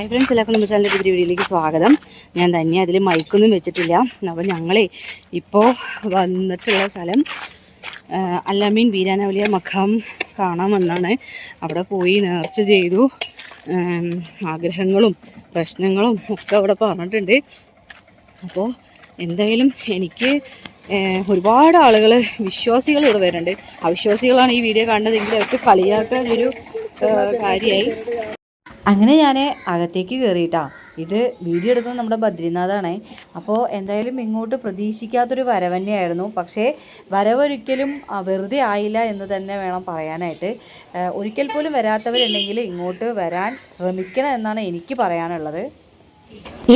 Hi friends എല്ലാവർക്കും നമ്മുടെ ചാനലിന്റെ പുതിയ വീഡിയോയിലേക്ക് സ്വാഗതം. ഞാൻ തന്നെ അതിൽ മൈക്കൊന്നും വെച്ചിട്ടില്ല. അപ്പോൾ ഞങ്ങളെ ഇപ്പോൾ വന്നിട്ടുള്ള സ്ഥലം അല്ലാമീൻ വീരാനവലിയ മഖാം കാണാൻ വന്നാണ് അവിടെ പോയി നേർച്ച ചെയ്തു. ആഗ്രഹങ്ങളും പ്രശ്നങ്ങളും ഒക്കെ അവിടെ പറഞ്ഞിട്ടുണ്ട്. അപ്പോൾ എന്തായാലും എനിക്ക് ഒരുപാട് ആളുകൾ വിശ്വാസികൾ ഇവിടെ വരുന്നുണ്ട്. അവിശ്വാസികളാണ് ഈ വീഡിയോ കാണുന്നതെങ്കിൽ അവർക്ക് കളിയാക്കാനൊരു കാര്യമായി അങ്ങനെ ഞാൻ അകത്തേക്ക് കയറിയിട്ടാ ഇത് വീഡിയോ എടുക്കുന്നത് നമ്മുടെ ബദ്രിനാഥാണ്. അപ്പോൾ എന്തായാലും ഇങ്ങോട്ട് പ്രതീക്ഷിക്കാത്തൊരു വരവ് തന്നെയായിരുന്നു. പക്ഷേ വരവൊരിക്കലും വെറുതെ ആയില്ല എന്ന് തന്നെ വേണം പറയാനായിട്ട്. ഒരിക്കൽ പോലും വരാത്തവരുണ്ടെങ്കിൽ ഇങ്ങോട്ട് വരാൻ ശ്രമിക്കണം എന്നാണ് എനിക്ക് പറയാനുള്ളത്.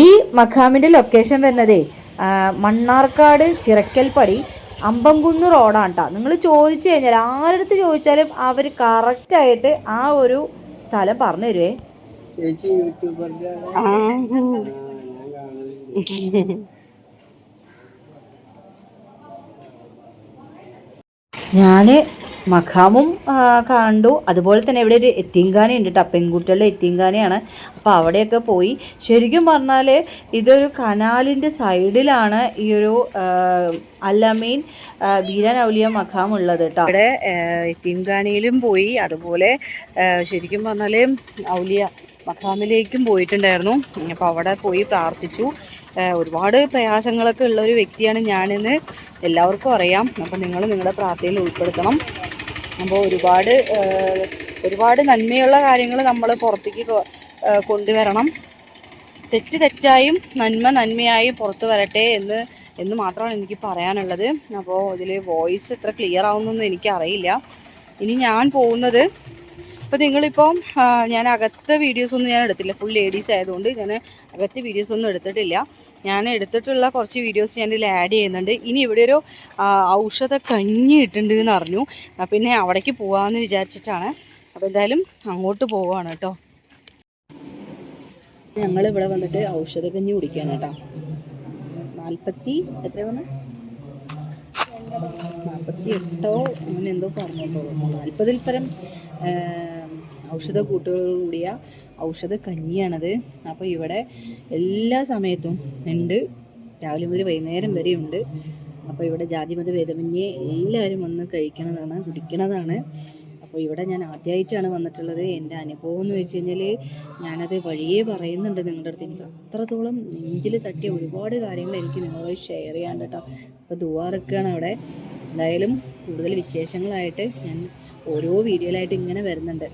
ഈ മഖാമിന്റെ ലൊക്കേഷൻ വരുന്നതേ മണ്ണാർക്കാട് ചിറക്കൽപ്പടി അമ്പംകുന്ന് റോഡാണ് കേട്ടോ നിങ്ങൾ ചോദിച്ചു കഴിഞ്ഞാൽ ആരടുത്ത് ചോദിച്ചാലും അവർ കറക്റ്റായിട്ട് ആ ഒരു സ്ഥലം പറഞ്ഞു തരുവേ. ചേച്ചി യൂട്യൂബറിന്റെ ഞാൻ മഖാമും കണ്ടു. അതുപോലെ തന്നെ ഇവിടെ ഒരു എത്തിങ്കാന ഉണ്ട് കേട്ടോ പെൺകുട്ടികളുടെ എത്തിങ്കാനയാണ്. അപ്പോൾ അവിടെയൊക്കെ പോയി. ശരിക്കും പറഞ്ഞാൽ ഇതൊരു കനാലിന്റെ സൈഡിലാണ് ഈ ഒരു അല്ലമീൻ ബീരാൻ ഔലിയ മഖാം ഉള്ളത് കേട്ടോ അവിടെ എത്തിങ്കാനയിലും പോയി. അതുപോലെ ശരിക്കും പറഞ്ഞാൽ ഔലിയ മഖാമിലേക്കും പോയിട്ടുണ്ടായിരുന്നു. അപ്പോൾ അവിടെ പോയി പ്രാർത്ഥിച്ചു. ഒരുപാട് പ്രയാസങ്ങളൊക്കെ ഉള്ള ഒരു വ്യക്തിയാണ് ഞാനെന്ന്. എല്ലാവർക്കും അറിയാം. അപ്പം നിങ്ങൾ നിങ്ങളുടെ പ്രാർത്ഥനയിൽ ഉൾപ്പെടുത്തണം. അപ്പോൾ ഒരുപാട് ഒരുപാട് നന്മയുള്ള കാര്യങ്ങൾ നമ്മൾ പുറത്തേക്ക് കൊണ്ടുവരണം. തെറ്റ് തെറ്റായും നന്മ നന്മയായും പുറത്തു വരട്ടെ എന്ന് എന്ന് മാത്രമാണ് എനിക്ക് പറയാനുള്ളത്. അപ്പോൾ ഇതിൽ വോയിസ് എത്ര ക്ലിയർ ആവുന്നൊന്നും എനിക്കറിയില്ല. ഇനി ഞാൻ പോകുന്നത് ഇപ്പോൾ നിങ്ങളിപ്പം ഞാൻ അകത്തെ വീഡിയോസ് ഒന്നും ഞാൻ എടുത്തില്ല. ഫുൾ ലേഡീസ് ആയതുകൊണ്ട് ഞാൻ അകത്തെ വീഡിയോസ് ഒന്നും എടുത്തിട്ടില്ല. ഞാൻ എടുത്തിട്ടുള്ള കുറച്ച് വീഡിയോസ് ഞാൻ ഇതിൽ ആഡ് ചെയ്യുന്നുണ്ട്. ഇനി ഇവിടെ ഒരു ഔഷധ കഞ്ഞി ഇട്ടുണ്ട് എന്ന് അറിഞ്ഞു പിന്നെ അവിടേക്ക് പോകാമെന്ന് വിചാരിച്ചിട്ടാണ്. അപ്പോൾ എന്തായാലും അങ്ങോട്ട് പോവാണ് കേട്ടോ. ഞങ്ങൾ ഇവിടെ വന്നിട്ട് ഔഷധ കഞ്ഞി കുടിക്കുകയാണ് കേട്ടോ. നാൽപ്പത്തി എത്ര വന്നു? നാൽപ്പത്തി എട്ടോ അങ്ങനെ എന്തോ പറഞ്ഞോട്ടോ നാൽപ്പതിൽ പരം ഔഷധ കൂട്ടുകളോടുകൂടിയ ഔഷധ കഞ്ഞിയാണത്. അപ്പോൾ ഇവിടെ എല്ലാ സമയത്തും ഉണ്ട്. രാവിലെ മുതൽ വൈകുന്നേരം വരെ ഉണ്ട്. അപ്പോൾ ഇവിടെ ജാതിമത ഭേദമന്യേ എല്ലാവരും വന്ന് കഴിക്കണതാണ് കുടിക്കണതാണ്. അപ്പോൾ ഇവിടെ ഞാൻ ആദ്യമായിട്ടാണ് വന്നിട്ടുള്ളത്. എന്റെ അനുഭവം എന്ന് വെച്ച് കഴിഞ്ഞാൽ ഞാനത് വഴിയേ പറയുന്നുണ്ട് നിങ്ങളുടെ അടുത്ത്. എനിക്ക് അത്രത്തോളം നെഞ്ചിൽ തട്ടിയ ഒരുപാട് കാര്യങ്ങൾ എനിക്ക് നിങ്ങളോട് ഷെയർ ചെയ്യാണ്ട് കേട്ടോ അപ്പോൾ ദുവാറൊക്കെയാണ് അവിടെ. എന്തായാലും കൂടുതൽ വിശേഷങ്ങളായിട്ട് ഞാൻ ഓരോ വീഡിയോയിലായിട്ട് ഇങ്ങനെ വരുന്നുണ്ട്.